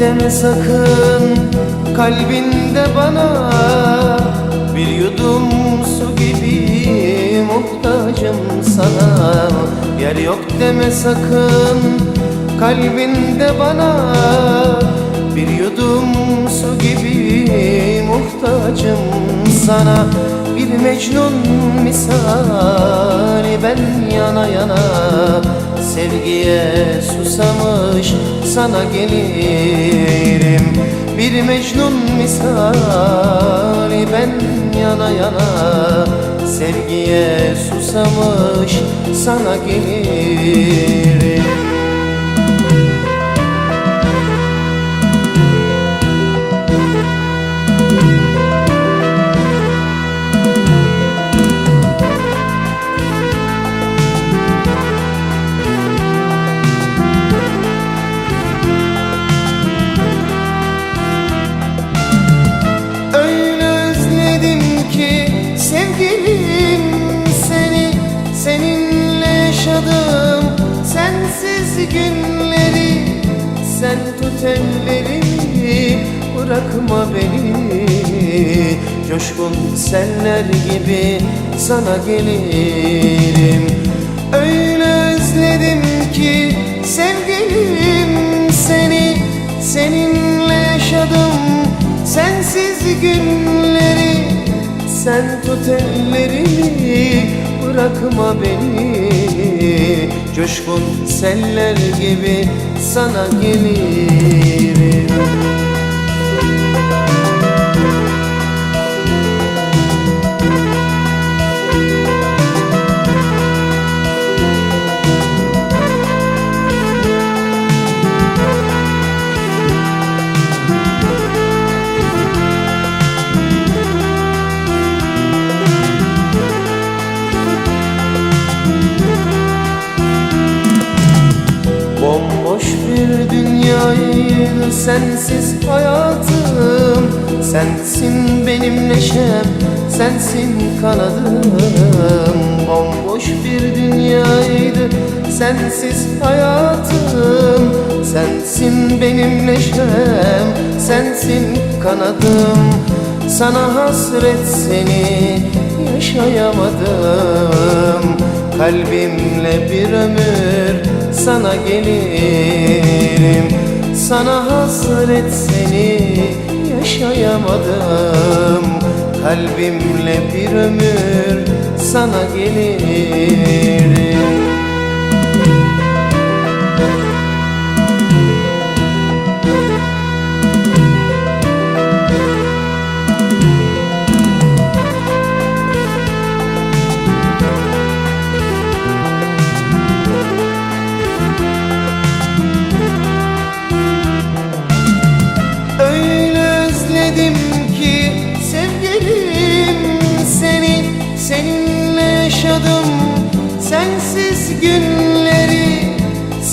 deme sakın kalbinde bana Bir yudum su gibi muhtacım sana. Yer yok deme sakın kalbinde bana Bir yudum su gibi muhtacım sana. Bir Mecnun misali ben yana yana Sevgiye susamış sana gelirim. Bir Mecnun misali ben yana yana. Sevgiye susamış sana gelirim sensiz günleri Sen tut ellerimi bırakma beni. Coşkun seller gibi sana gelirim. Öyle özledim ki sevgilim seni Seninle yaşadım sensiz günleri. Sen tut ellerimi bırakma beni. Coşkun seller gibi sana gelirim dünyayı sensiz hayatım Sensin benim neşem, sensin kanadım. Bomboş bir dünyaydı sensiz hayatım Sensin benim neşem, sensin kanadım. Sana hasret seni yaşayamadım. Kalbimle bir ömür sana gelirim Sana hasret seni yaşayamadım. Kalbimle bir ömür sana gelirim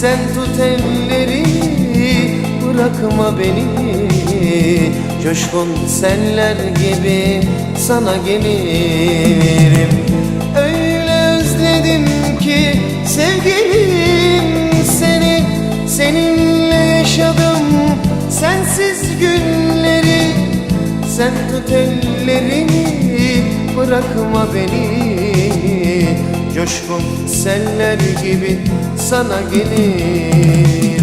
Sen tut ellerimi bırakma beni. Coşkun seller gibi sana gelirim. Öyle özledim ki sevgilim seni Seninle yaşadım sensiz günleri. Sen tut ellerimi bırakma beni Coşkun seller gibi sana gelirim